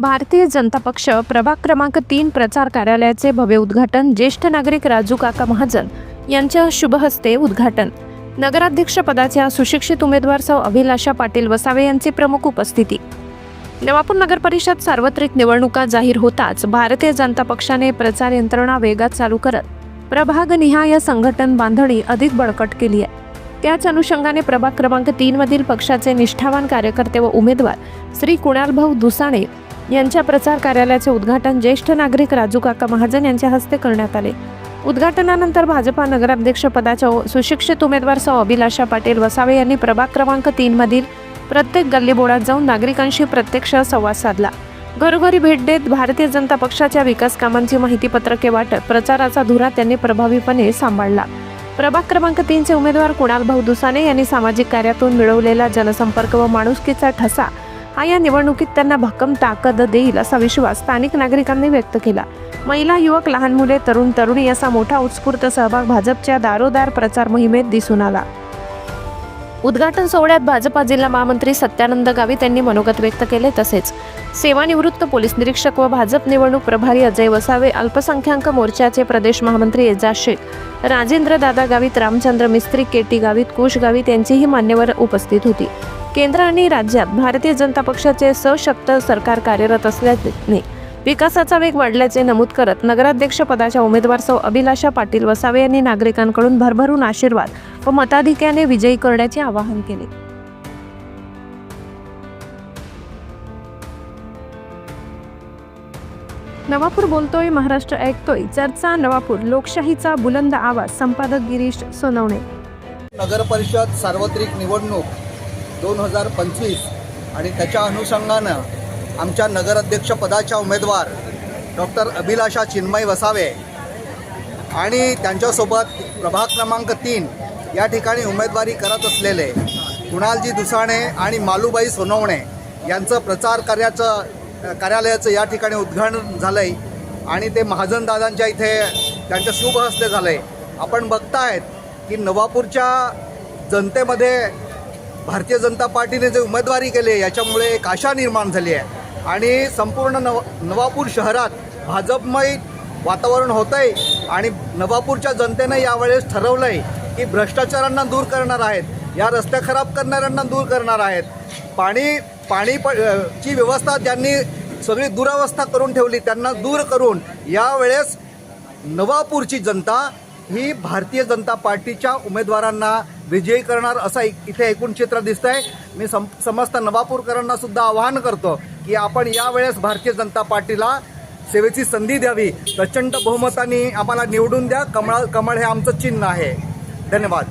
भारतीय जनता पक्ष प्रभाग क्रमांक तीन प्रचार कार्यालयाचे भव्य उद्घाटन ज्येष्ठ नागरिक राजू काका महाजन यांच्या शुभहस्ते उद्घाटन. नगराध्यक्ष पदाच्या सुशिक्षित उमेदवार सौ अभिलाषा पाटील वसावे यांची प्रमुख उपस्थिती. नवापूर नगर परिषद सार्वत्रिक निवडणुका जाहीर होताच भारतीय जनता पक्षाने प्रचार यंत्रणा वेगात चालू करत प्रभागनिहाय संघटन बांधणी अधिक बळकट केली आहे. त्याच अनुषंगाने प्रभाग क्रमांक तीन मधील पक्षाचे निष्ठावान कार्यकर्ते व उमेदवार श्री कुणालभाऊ दुसाणे यांच्या प्रचार कार्यालयाचे उद्घाटन ज्येष्ठ नागरिक राजू काका महाजन यांच्या हस्ते करण्यात आले. उद्घाटनानंतर भाजपा नगराध्यक्ष पदाच्या सुशिक्षित उमेदवार सौ अभिलाषा पाटील वसावे यांनी प्रभाग क्रमांक तीन मधील प्रत्येक गल्लीबोळात जाऊन नागरिकांशी प्रत्यक्ष संवाद साधला. घरोघरी भेट देत भारतीय जनता पक्षाच्या विकास कामांची माहितीपत्रके वाटत प्रचाराचा धुरा त्यांनी प्रभावीपणे सांभाळला. प्रभाग क्रमांक तीनचे उमेदवार कुणाल भाऊ दुसाने यांनी सामाजिक कार्यातून मिळवलेला जनसंपर्क व माणुसकीचा ठसा हा या निवडणुकीत त्यांना भक्कम ताकद देईल असा विश्वास स्थानिक नागरिकांनी व्यक्त केला. महिला युवक लहान मुले तरुण तरुणी असा मोठा उत्स्फूर्त सहभाग भाजपच्या दारोदार प्रचार मोहिमेत दिसून आला. उद्घाटन सोहळ्यात भाजपा जिल्हा महामंत्री सत्यानंद गावित यांनी मनोगत व्यक्त केले. तसेच सेवानिवृत्त पोलीस निरीक्षक व भाजप निवडणूक प्रभारी अजय वसावे अल्पसंख्याक मोर्चाचे प्रदेश महामंत्री एजाज शेख राजेंद्र दादा गावित रामचंद्र मिस्त्री केटी गावित कुश गावित यांचीही मान्यवर उपस्थित होती. केंद्र आणि राज्यात भारतीय जनता पक्षाचे सशक्त सरकार कार्यरत असल्याने विकासाचा वेग वाढल्याचे नमूद करत नगराध्यक्ष पदाच्या उमेदवार सौ अभिलाषा पाटील वसावे यांनी नागरिकांकडून भरभरून आशीर्वाद व मताधिक्याने विजयी करण्याचे आवाहन केले. नवापूर बोलतोय महाराष्ट्र ऐकतोय. चर्चा नवापूर लोकशाहीचा बुलंद आवाज संपादक गिरीश सोनवणे. नगर परिषद सार्वत्रिक निवडणूक दोन हजार पंचवीस आणि त्याच्या अनुषंगानं आमच्या नगराध्यक्षपदाच्या उमेदवार डॉक्टर अभिलाषा चिन्मय वसावे आणि त्यांच्यासोबत प्रभाग क्रमांक तीन या ठिकाणी उमेदवारी करत असलेले कुणालजी दुसाणे आणि मालूबाई सोनवणे यांचं प्रचार कार्याचं कार्यालयाचं या ठिकाणी उद्घाटन झालं आहे आणि ते महाजन दादांच्या इथे त्यांच्या शुभ हस्ते झालं आहे आपण बघतायत की नवापूरच्या जनतेमध्ये भारतीय जनता पार्टीने जे उमेदवारी केली आहे याच्यामुळे एक आशा निर्माण झाली आहे. आणि संपूर्ण नव नवापूर शहरात भाजपमय वातावरण होतं आहे आणि नवापूरच्या जनतेनं यावेळेस ठरवलं आहे की भ्रष्टाचारांना दूर करणार आहेत या रस्ते खराब करणाऱ्यांना दूर करणार आहेत. पाणी पाणी प ची व्यवस्था ज्यांनी सगळी दुरावस्था करून ठेवली त्यांना दूर करून यावेळेस नवापूरची जनता ही भारतीय जनता पार्टीच्या उमेदवारांना विजयी करणार असं इथे एकूण चित्र आहे मी सम समस्त नवापूरकरांना सुद्धा आवाहन करतो की आपण यावेळेस भारतीय जनता पार्टीला सेवेची संधी द्यावी. प्रचंड बहुमताने आम्हाला निवडून द्या. कमळ कमळ हे आमचं चिन्ह आहे. धन्यवाद.